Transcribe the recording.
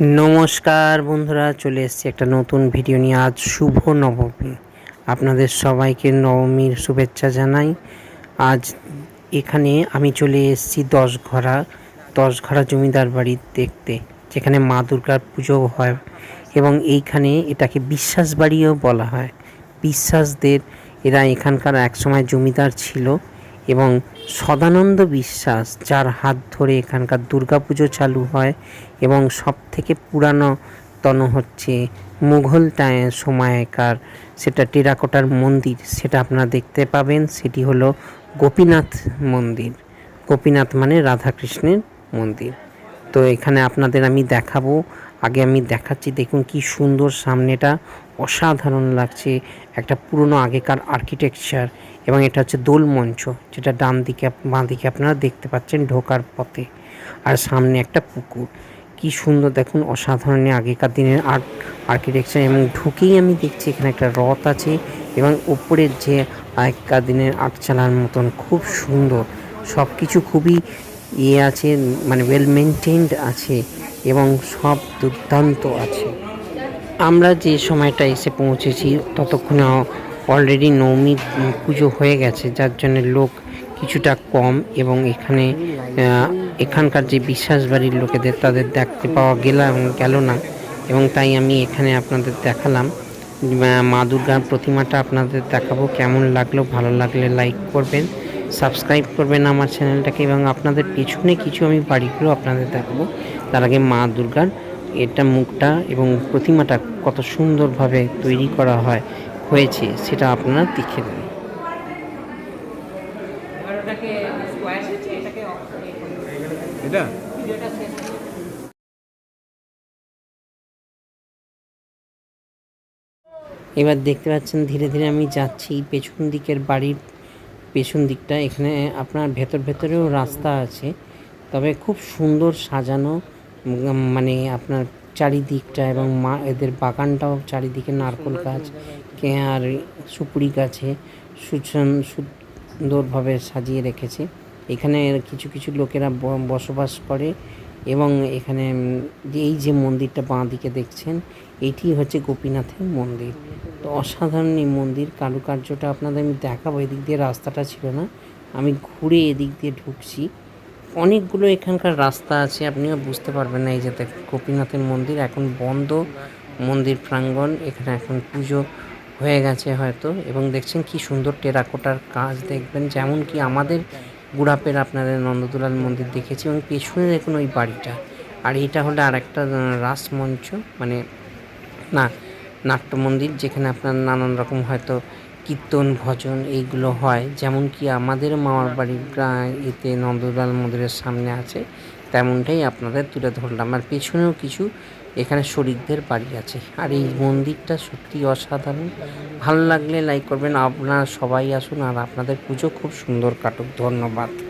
নমস্কার বন্ধুরা, চলে এসেছি একটা নতুন ভিডিও নিয়ে। আজ শুভ নবমী। আপনাদের সবাইকে নবমীর শুভেচ্ছা জানাই। আজ এখানে আমি চলে এসেছি দশঘরা দশঘরা জমিদার বাড়ি দেখতে, যেখানে মা দুর্গার পুজো হয় এবং এইখানে এটাকে বিশ্বাস বাড়িও বলা হয়। বিশ্বাসদের, এরা এখানকার একসময় জমিদার ছিল। এবং সদানন্দ বিশ্বাস, যার হাত ধরে এখানকার দুর্গাপুজো চালু হয় এবং সব থেকে পুরানো তন হচ্ছে মুঘল টায়, সময়কার সেটা টেরাকোটার মন্দির। সেটা আপনারা দেখতে পাবেন, সেটি হলো গোপীনাথ মন্দির। গোপীনাথ মানে রাধাকৃষ্ণের মন্দির। তো এখানে আপনাদের আমি দেখাবো। আগে আমি দেখাচ্ছি, দেখুন কি সুন্দর সামনেটা। অসাধারণ লাগছে একটা পুরনো আগেকার আর্কিটেকচার এবং এটা হচ্ছে দোল মঞ্চ, যেটা ডান দিকে বাঁ দিকে আপনারা দেখতে পাচ্ছেন ঢোকার পথে। আর সামনে একটা পুকুর। কি সুন্দর দেখুন, অসাধারণ আগেকার দিনের আর্ট আর্কিটেকচার এবং ঢুকেই আমি দেখছি এখানে একটা রথ আছে এবং উপরের যে আগেকার দিনের আর্ট চালার মতন, খুব সুন্দর। সব কিছু খুবই ইয়ে আছে মানে ওয়েল মেনটেন্ড আছে এবং সব দুর্দান্ত আছে। আমরা যে সময়টা এসে পৌঁছেছি, ততক্ষণে অলরেডি নবমী পুজো হয়ে গেছে, যার জন্য লোক কিছুটা কম এবং এখানে এখানকার যে বিশ্বাস বাড়ির লোকেদের, তাদের দেখতে পাওয়া গেলাম গেল না। এবং তাই আমি এখানে আপনাদের দেখালাম। মা দুর্গার প্রতিমাটা আপনাদের দেখাবো, কেমন লাগল, ভালো লাগলে লাইক করবেন। সাবস্ক্রাইব করবেন আমার চ্যানেলটাকে এবং আপনাদের পেছনে কিছু আমি বাড়িগুলো আপনাদের দেখাবো। তার আগে মা দুর্গার এটা মুখটা এবং প্রতিমাটা কত সুন্দরভাবে তৈরি করা হয় হয়েছে সেটা আপনারা দেখে এটা? এবার দেখতে পাচ্ছেন ধীরে ধীরে আমি যাচ্ছি পেছন দিকের বাড়ির পেছন দিকটা, এখানে আপনার ভেতর ভেতরেও রাস্তা আছে। তবে খুব সুন্দর সাজানো মানে আপনার চারিদিকটা এবং মা, এদের বাগানটাও চারিদিকে নারকোল গাছ, আর সুপুরি গাছে সুচন, সুন্দরভাবে সাজিয়ে রেখেছে। এখানে কিছু কিছু লোকেরা বসবাস করে। এবং এখানে এই যে মন্দিরটা বাঁ দিকে দেখছেন, এটি হচ্ছে গোপীনাথের মন্দির। তো অসাধারণ এই মন্দির, কারুকার্যটা আপনাদের আমি দেখাবো, এদিক দিয়ে রাস্তাটা ছিল না। আমি ঘুরে এদিক দিয়ে ঢুকছি। অনেকগুলো এখানকার রাস্তা আছে, আপনিও বুঝতে পারবেন না, এই যে দেখ, গোপীনাথের মন্দির এখন বন্ধ, মন্দির প্রাঙ্গণ, এখানে এখন পুজো হয়ে গেছে হয়তো। এবং দেখছেন কি সুন্দর টেরাকোটার কাজ দেখবেন যেমন কি আমাদের গুড়াপের আপনাদের নন্দদুলাল মন্দির দেখেছি এবং পেছনে দেখুন ওই বাড়িটা। আর এটা হলো আর একটা রাসমঞ্চ মানে না নাট্য মন্দির যেখানে আপনার নানান রকম হয়তো কীর্তন, ভজন এইগুলো হয়। যেমন কি আমাদের মামার বাড়ির এতে নন্দলাল মন্দিরের সামনে আছে। তেমনটাই আপনাদের তুলে ধরলাম। আর পেছনেও কিছু এখানে শরীরদের বাড়ি আছে। আর এই মন্দিরটা সত্যি অসাধারণ। ভালো লাগলে লাইক করবেন। আপনারা সবাই আসুন আর আপনাদের পুজো খুব সুন্দর কাটুক। ধন্যবাদ।